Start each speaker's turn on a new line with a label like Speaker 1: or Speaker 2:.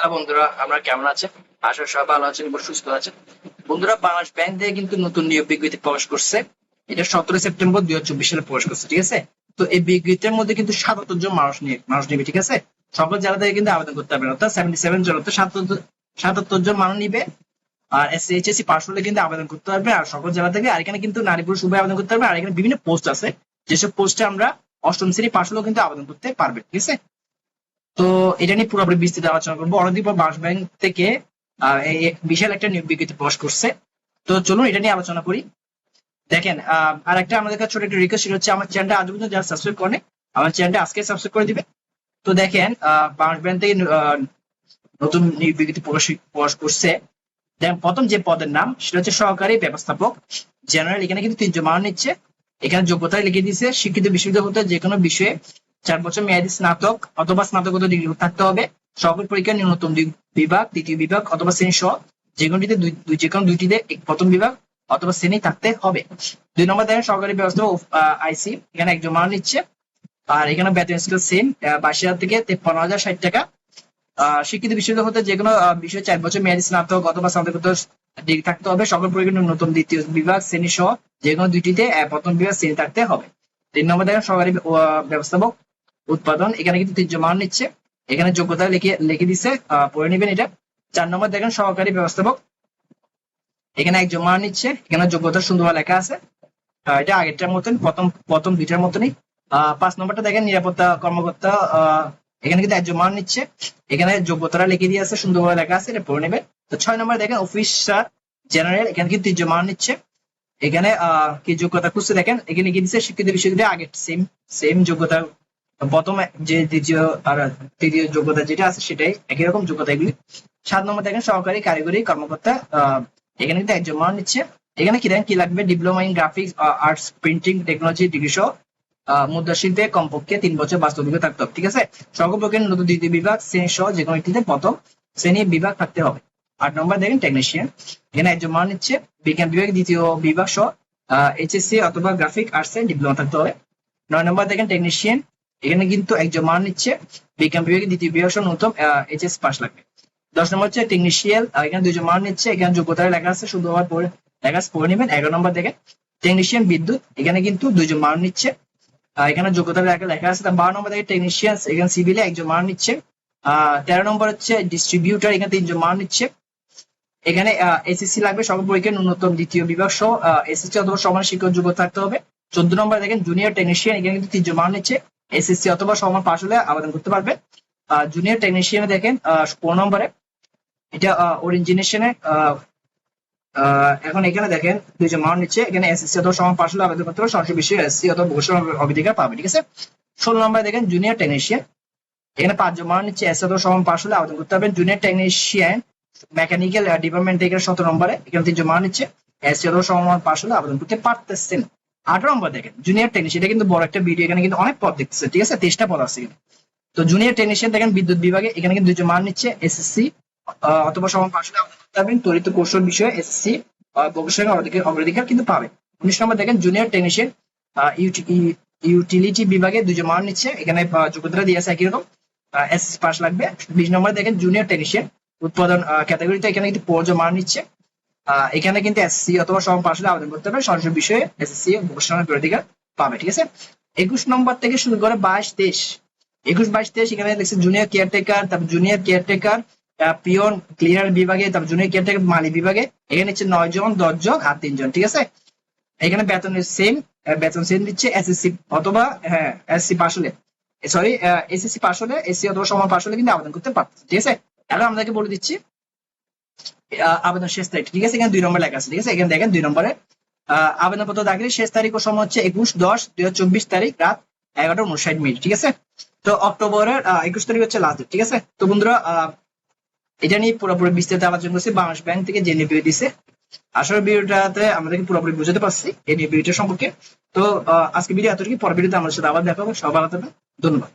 Speaker 1: Hello বন্ধুরা, আমরা কেমন আছেন? আশা সবাই ভালো আছেন এবং সুস্থ আছেন। বন্ধুরা, বাংলাদেশ ব্যাংক থেকে কিন্তু নতুন নিয়োগ বিজ্ঞপ্তি প্রকাশ করছে। এটা সতেরো সেপ্টেম্বর দুই হাজার চব্বিশ সালে প্রকাশ করছে, ঠিক আছে? তো এই বিজ্ঞপ্তির মধ্যে কিন্তু সাতাত্তর জন মানুষ নিয়ে মানুষ নিবে, ঠিক আছে? সকল জেলা থেকে কিন্তু আবেদন করতে পারবেন অর্থাৎ সেভেন্টি সেভেন জন অর্থাৎ সাতাত্তর জন মানুষ নিবে। আর এস এইচএসসি পাস হলে কিন্তু আবেদন করতে পারবে আর সকল জেলা থেকে আর এখানে কিন্তু নারী পুরুষ উভয় আবেদন করতে পারবে আর এখানে বিভিন্ন পোস্ট আছে। যেসব পোস্টে আমরা অষ্টম শ্রেণি পাস হলেও কিন্তু আবেদন করতে পারবে, ঠিক আছে? তো এটা নিয়ে পুরোপুরি বিস্তৃত আলোচনা করব। অনেকদিন পর বাংলাদেশ ব্যাংক থেকে বিশাল একটা নিয়োগ বিজ্ঞপ্তি প্রকাশ করছে। তো চলুন এটা নিয়ে আলোচনা করি। দেখেন আর একটা আমাদের কাছে ছোট একটা রিকোয়েস্ট হচ্ছে, আমার চ্যানেলটা আজ পর্যন্ত যারা সাবস্ক্রাইব করে আমার চ্যানেলটা আজকে সাবস্ক্রাইব করে দিবে তো দেখেন বাংলাদেশ ব্যাংক থেকে নতুন নিয়োগ বিজ্ঞপ্তি প্রকাশ প্রকাশ করছে। দেখেন প্রথম যে পদের নাম, সেটা হচ্ছে সহকারী ব্যবস্থাপক। জেনারেল এখানে কিন্তু তিনজন মান নিচ্ছে। এখানে যোগ্যতায় লিখে দিয়েছে, শিক্ষিত, বিশ্ববিদ্যালয় হতে যে কোনো বিষয়ে চার বছর মেয়াদী স্নাতক অথবা স্নাতকোত্তর ডিগ্রি থাকতে হবে। সকল পরীক্ষার ন্যূনতম দুই বিভাগ তৃতীয় বিভাগ অথবা শ্রেণি সহ যে কোনোটিতে দুই যে কোনো দুইটিতে প্রথম বিভাগ অথবা শ্রেণি থাকতে হবে। দুই নম্বর দেখেন সরকারি ব্যবস্থা আইসি, এখানে একজন মান নিচ্ছে। আর এখানে বেতন স্কেল সেম বাইশ হাজার থেকে তেপ্পান্ন হাজার ষাট টাকা। শিক্ষিত বিশ্ববিদ্যালয় হতে যে কোনো বিষয়ে চার বছর মেয়াদী স্নাতক অথবা স্নাতকোত্তর ডিগ্রি থাকতে হবে। সকল পরীক্ষা ন্যূনতম দ্বিতীয় বিভাগ, শ্রেণি সহ যে কোনো দুইটিতে প্রথম বিভাগ, শ্রেণি থাকতে হবে। তিন নম্বর দেখেন সরকারি ব্যবস্থাপক উৎপাদন এখানে কিন্তু তিনজন মান নিচ্ছে। এখানে যোগ্যতা লিখে লিখে আহ, পড়ে নেবেন এটা। চার নম্বর দেখেন সহকারী ব্যবস্থাপক। এখানে একজন মান নিচ্ছে এখানে যোগ্যতা সুন্দরভাবে লেখা আছে। এটা আগেরটার মতন প্রথম প্রথম দুইটার মতনই। পাঁচ নম্বরটা দেখেন নিরাপত্তা কর্মকর্তা এখানে কিন্তু একজন মান নিচ্ছে। এখানে যোগ্যতাটা লিখে দিয়ে আছে সুন্দরভাবে লেখা আছে এটা পড়ে নেবেন। তো ছয় নম্বর দেখেন অফিসার জেনারেল এখানে কিন্তু তিনজন মান নিচ্ছে। এখানে কি যোগ্যতা খুঁজছে দেখেন এখানে কি দিচ্ছে শিক্ষিত বিশ্ববিদ্যালয়ে আগে সেম সেম যোগ্যতা প্রথম যে দ্বিতীয় আর তৃতীয় যোগ্যতা যেটা আছে সেটাই একই রকম যোগ্যতা এগুলি। সাত নম্বর দেখেন সহকারী কারিগরি কর্মকর্তা এখানে কিন্তু একজন মান নিচ্ছে। এখানে কি দেখেন কি লাগবে? Diploma in graphics arts printing technology degree সহ আহ, মুদ্রা শিল্পে কমপক্ষে তিন বছর বাস্তব থাকতে হবে ঠিক আছে? সকল নতুন দ্বিতীয় বিভাগ শ্রেণি সহ যে কোনো একটিতে প্রথম শ্রেণি বিভাগ থাকতে হবে। আট নম্বর দেখেন টেকনিশিয়ান এখানে একজন মান নিচ্ছে। বিজ্ঞান বিভাগ দ্বিতীয় বিভাগ সহ এইচএসসি অথবা গ্রাফিক আর্টস এ ডিপ্লোমা থাকতে হবে। নয় নম্বর দেখেন টেকনিশিয়ান এখানে কিন্তু একজন মান নিচ্ছে, বিজ্ঞান বিভাগে দ্বিতীয় বিভাগ নতুন এইচএস পাস লাগবে। দশ নম্বর হচ্ছে টেকনিশিয়াল এখানে দুজন মান নিচ্ছে, এখানে যোগ্যতায় লেখা আছে শুধুমাত্র পড়ে লেখা আছে, পড়ে নেবেন। এগারো নম্বর দেখেন টেকনিশিয়ান বিদ্যুৎ, এখানে কিন্তু দুজন মান নিচ্ছে এখানে যোগ্যতা লেখা লেখা আছে বারো নম্বর দেখেন টেকনিশিয়ান এখানে সিভিলে একজন মান নিচ্ছে তেরো নম্বর হচ্ছে ডিস্ট্রিবিউটার এখানে তিনজন মান নিচ্ছে। এখানে এসএসসি লাগবে সকল পরীক্ষার ন্যূনতম দ্বিতীয় বিভাগ সহ এসএসসি অথবা সমান শিক্ষক যোগ্যতা থাকতে হবে। চোদ্দ নম্বর দেখেন জুনিয়র টেকনিশিয়ান এখানে কিন্তু তিনজন মান নিচ্ছে এসএসসি অথবা সমান পাশ হলে আবেদন করতে পারবে। জুনিয়র টেকনিশিয়ানে দেখেন পনেরো নম্বরে। এটা অরিজিনেশনে এখন এখানে দেখেন দুইজন মান নিচ্ছে। এখানে এসএসসি অথবা সমান পাশ হলে আবেদন করতে পারবে সরাসরি বিষয়ে এসএসসি অথবা ভূষণ অধিকার পাবে, ঠিক আছে? ষোলো নম্বরে দেখেন জুনিয়র টেকনিশিয়ান এখানে পাঁচজন মান নিচ্ছে এসএসসি অথবা সমান পাশ হলে আবেদন করতে পারবেন জুনিয়র টেকনিশিয়ান মেকানিক্যাল ডিপার্টমেন্ট থেকে সতেরো নম্বরে। এখানে তিনজন মান নিচ্ছে এসসি অথবা সমান পাশ হলে আবেদন করতে পারতেছেন। আঠারো নম্বর দেখেন জুনিয়র টেকনিশিয়ান এটা কিন্তু বড় একটা ভিডিও এখানে কিন্তু অনেক পদ দেখতেছে, ঠিক আছে? তেইশটা পদ আছে তো জুনিয়র টেকনিশিয়ান দেখেন, বিদ্যুৎ বিভাগে এখানে কিন্তু দুজন মান নিচ্ছে এসএসসি অথবা সমান পাশ আবেদন তরিত কৌশল বিষয়ে এসএসসি প্রকৌশলের অগ্রাধিকার কিন্তু পাবে উনিশ নম্বর দেখেন জুনিয়র টেকনিশিয়ান ইউটিলিটি বিভাগে দুজন মান নিচ্ছে, এখানে যোগ্যতা দিয়ে আছে একই রকম পাস লাগবে। বিশ নম্বর দেখেন জুনিয়র টেকনিশিয়ান উৎপাদন ক্যাটাগরিতে এখানে কিন্তু প্রয়োজন মান নিচ্ছে। এখানে কিন্তু এসসি অথবা সম পাশ হলে আবেদন করতে হবে সরাসরি বিষয়ে এসএসসি ভূষণের অধিকার পাবে, ঠিক আছে? একুশ নম্বর থেকে শুরু করে বাইশ তেইশ একুশ বাইশ তেইশ এখানে দেখছি জুনিয়র কেয়ারটেকার তারপর জুনিয়র কেয়ারটেকার পিওন ক্লিনার বিভাগে, তারপর জুনিয়র কেয়ারটেকার মালি বিভাগে। এখানে হচ্ছে নয় জন দশ জন আর তিনজন, ঠিক আছে? এখানে বেতন সেম বেতন সেম দিচ্ছে এসএসসি অথবা হ্যাঁ এসসি পাশ হলে সরি এসএসসি পাশ হলে এসসি অথবা সমান পাশ হলে কিন্তু আবেদন করতে পারতেছে, ঠিক আছে? এখন আপনাকে বলে দিচ্ছি আবেদন শেষ তারিখ। ঠিক আছে? এখানে দুই নম্বর লেখা আছে, ঠিক আছে? এখানে দেখেন দুই নম্বরে আবেদনপত্র দাখিলের শেষ তারিখ ও সময় হচ্ছে একুশ দশ দুই তারিখ রাত এগারোটা উনষাট মিনিট, ঠিক আছে? তো অক্টোবরের একুশ তারিখ হচ্ছে লাস্ট ঠিক আছে? তো বন্ধুরা এটা নিয়ে পুরোপুরি বিস্তারিত আলোচনা করছি। বাংলাদেশ ব্যাংক থেকে যে নিয়ে দিছে, আসলে ভিডিওটাতে আমাদেরকে পুরোপুরি বুঝাতে পারছি এই নিয়ে ভিডিওটা সম্পর্কে। তো আজকে ভিডিও এতটুকু পরের ভিডিওতে আমাদের সাথে আবার দেখা হবে। সবাই ধন্যবাদ।